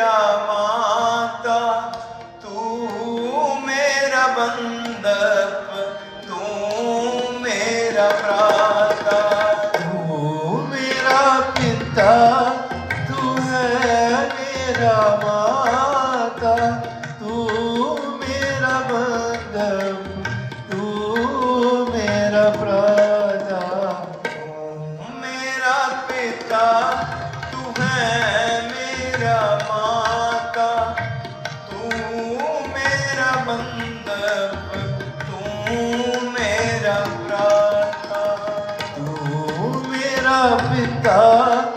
할렐루야 capital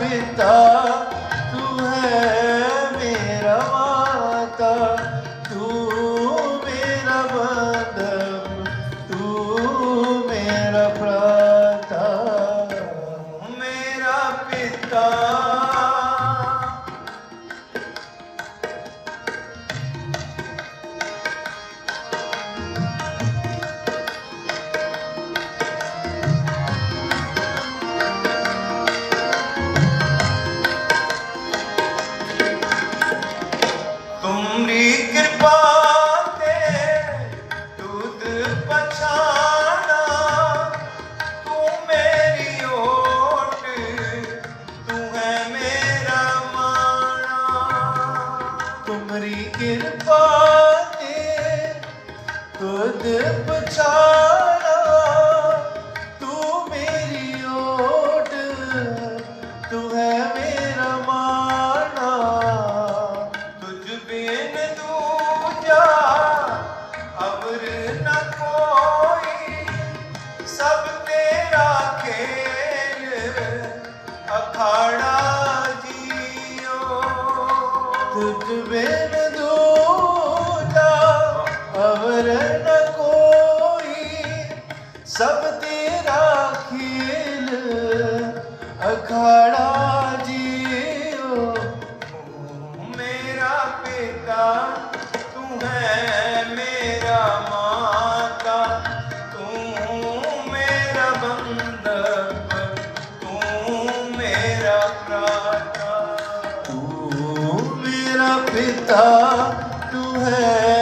ਪਿਤਾ पिता तू है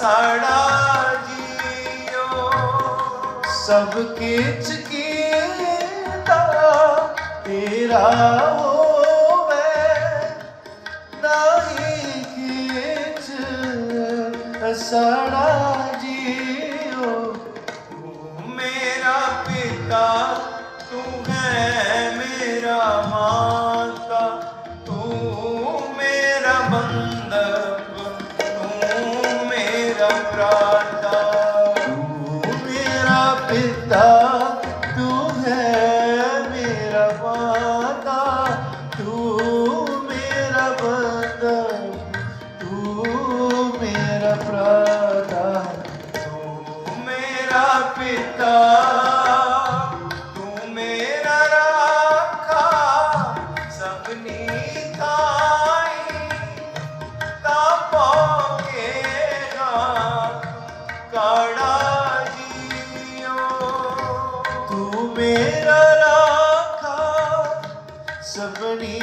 ਸਾਡਾ ਜੀਓ। ਸਭ ਕਿਛ ਕੀਤਾ ਤੇਰਾ ਹੋਵੇ। ਨਹੀਂ ਕਿਛ ਸਾਡਾ ਜੀਓ। ਮੇਰਾ ਪਿਤਾ மணி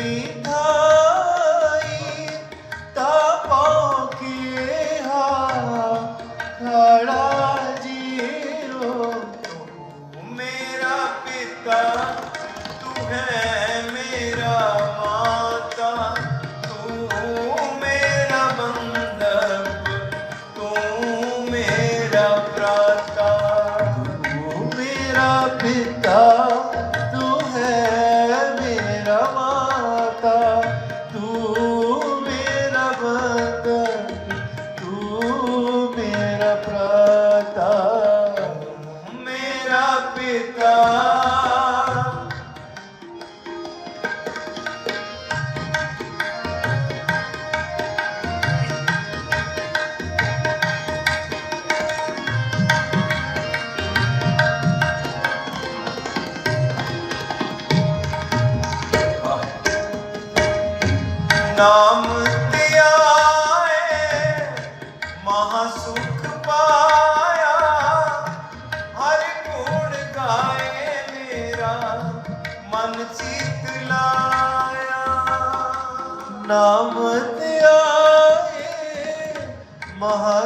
ਨਾਮ ਧਿਆਏ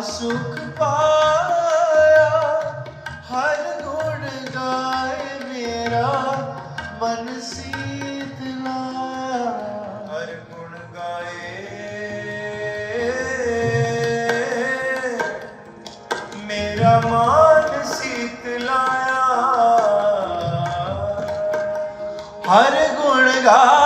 ਸੁਖ ਪਾਇਆ। ਹਰ ਗੁਣ ਗਾਏ ਮੇਰਾ, ਮਨ ਸੀਤ ਲਾਇਆ। ਹਰ ਗੁਣ ਗਾਏ। ਮੇਰਾ ਮਨ ਸੀਤ ਲਾਇਆ। ਹਰ ਗੁਣ ਗਾਏ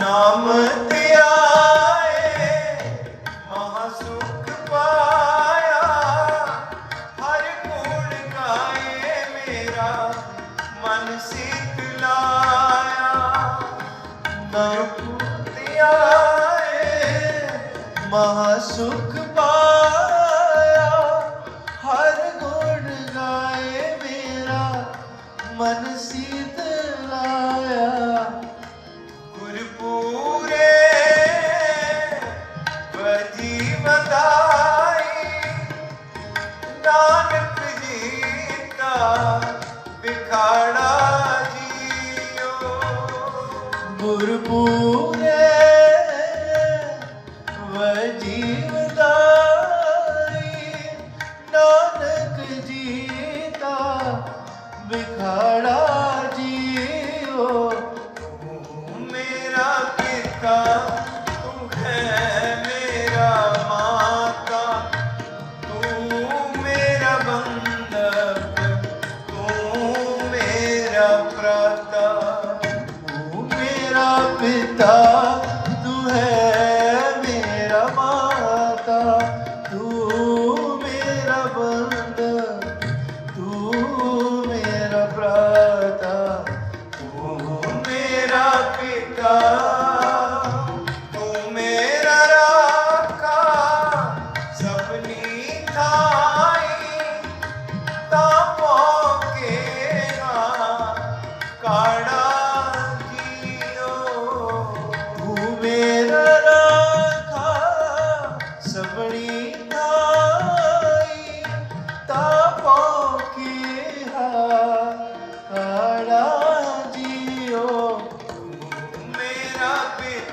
ਨਾਮ ਧਿਆਨ ਅਖਾੜਾ ਜੀਓ। ਗੁਰਪੂਰੇ ਵਜੀਵਦਾਈ ਨਾਨਕ ਜੀਤਾ ਵਿਖਾੜਾ ਜੀਓ। ਮੇਰਾ